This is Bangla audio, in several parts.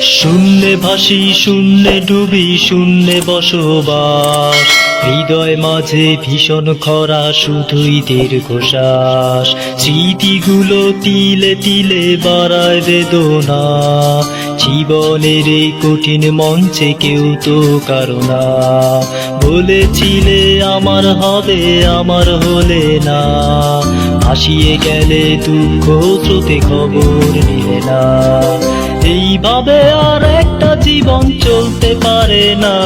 শূন্যে ভাসি, শূন্যে ডুবি, শূন্যে বসবাস। হৃদয় মাঝে ভীষণ খরা শুধুই দীর্ঘশ্বাস স্মৃতিগুলো তিলে তিলে বাড়ায় বেদনা। জীবনের এই কঠিন মঞ্চে কেউ তো কারণা বলেছিলে, আমার হবে, আমার হলে না। হাসিয়ে গেলে দুঃখ স্রোতে খবর নিলে না। এইভাবে আর একটা জীবন চলতে পারে না।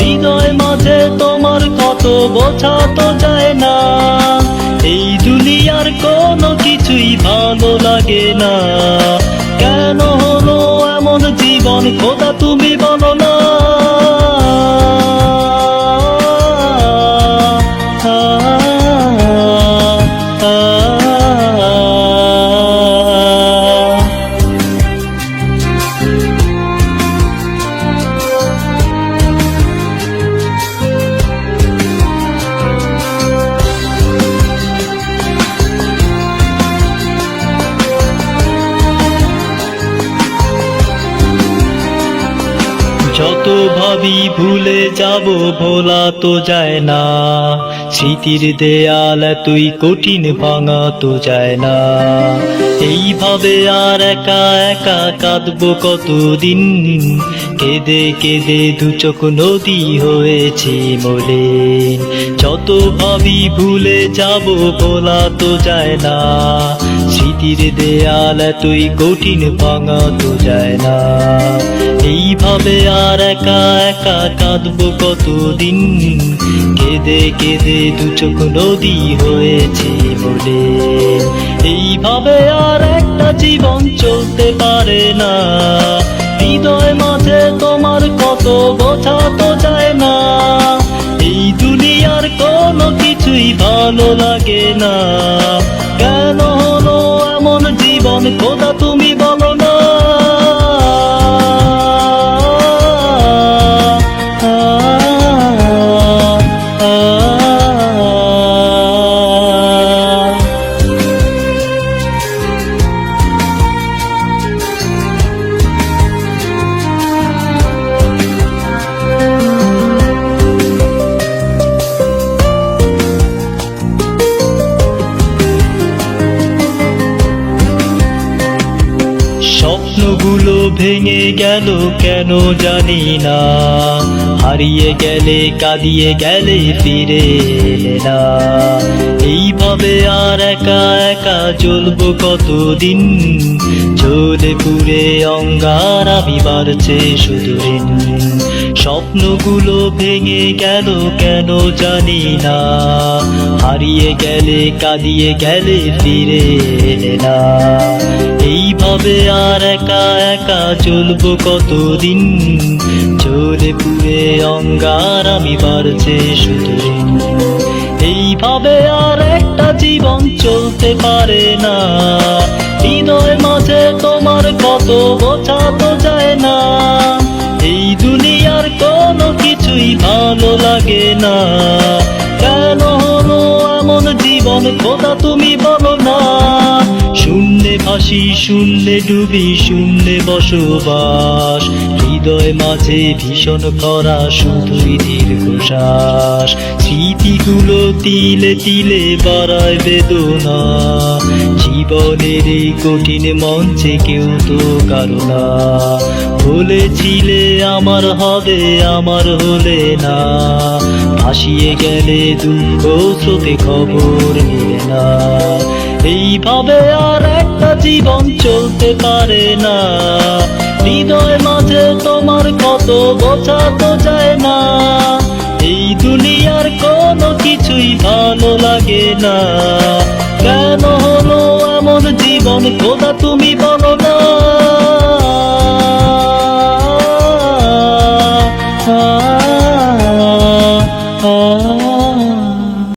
হৃদয় মাঝে তোমার কত বোঝা তো যায় না। এই দুনিয়ার কোনো কিছুই ভালো লাগে না। যত ভাবি ভুলে যাব ভোলা তো যায় না। স্মৃতির দেয়াল তুই কঠিন ভাঙা তো যায় না। এইভাবে আর একা একা কাঁদবো কতদিন? কেঁদে কেঁদে দু চোখ নদী হয়েছে মলিন যত ভাবি ভুলে যাব বলা তো যায় না। স্মৃতির দেয়াল তুই কঠিন ভাঙা তো যায় না। এইভাবে আর একা একা কাঁদবো কতদিন? কেঁদে কেঁদে দু চোখ নদী হয়েছে বলে। এইভাবে আর একটা জীবন চলতে পারে না। হৃদয় মাঝে তোমার কত বোঝা তো যায় না। এই দুনিয়ার কোনো কিছুই ভালো লাগে না। কেন হলো এমন জীবন, খোদা তুমি বলো। স্বপ্নগুলো ভেঙে গেল কেন জানি না। হারিয়ে গেলে কাঁদিয়ে গেলে ফিরে না। এইভাবে আর একা একা চলবো কতদিন? চলে পুরে অঙ্গার আমি বাড়ছে শুধু স্বপ্নগুলো ভেঙে গেল কেন জানি না। হারিয়ে গেলে, কাঁদিয়ে গেলে ফিরে এলে না। এইভাবে আর একা একা চলবো কতদিন? চলে পুরে অঙ্গার আমি বাড়ছে শুধু। এইভাবে আর জীবন চলতে পারে না। হৃদয় মাঝে তোমার কত বোঝা তো যায় না। এই দুনিয়ার কোনো কিছুই ভালো লাগে না। কেন হলো এমন জীবন খোদা তুমি বলো না? শূন্যে ভাসি শূন্যে ডুবি শূন্যে বসবাস। হৃদয় মাঝে ভীষণ করা শুধুই দীর্ঘশ্বাস। স্মৃতিগুলো তিলে তিলে বাড়ায় বেদনা। জীবনের এই কঠিন মঞ্চে কেউ তো কারণা বলেছিলে আমার হবে, আমার হলে না। ভাসিয়ে গেলে দুঃখ স্রোতে খবর নিলে না। এইভাবে আর একটা জীবন চলতে পারে না। হৃদয় মাঝে তোমার কত বোঝা তো যায় না। এই দুনিয়ার কোনো কিছুই ভালো লাগে না। কেন হলো এমন জীবন খোদা তুমি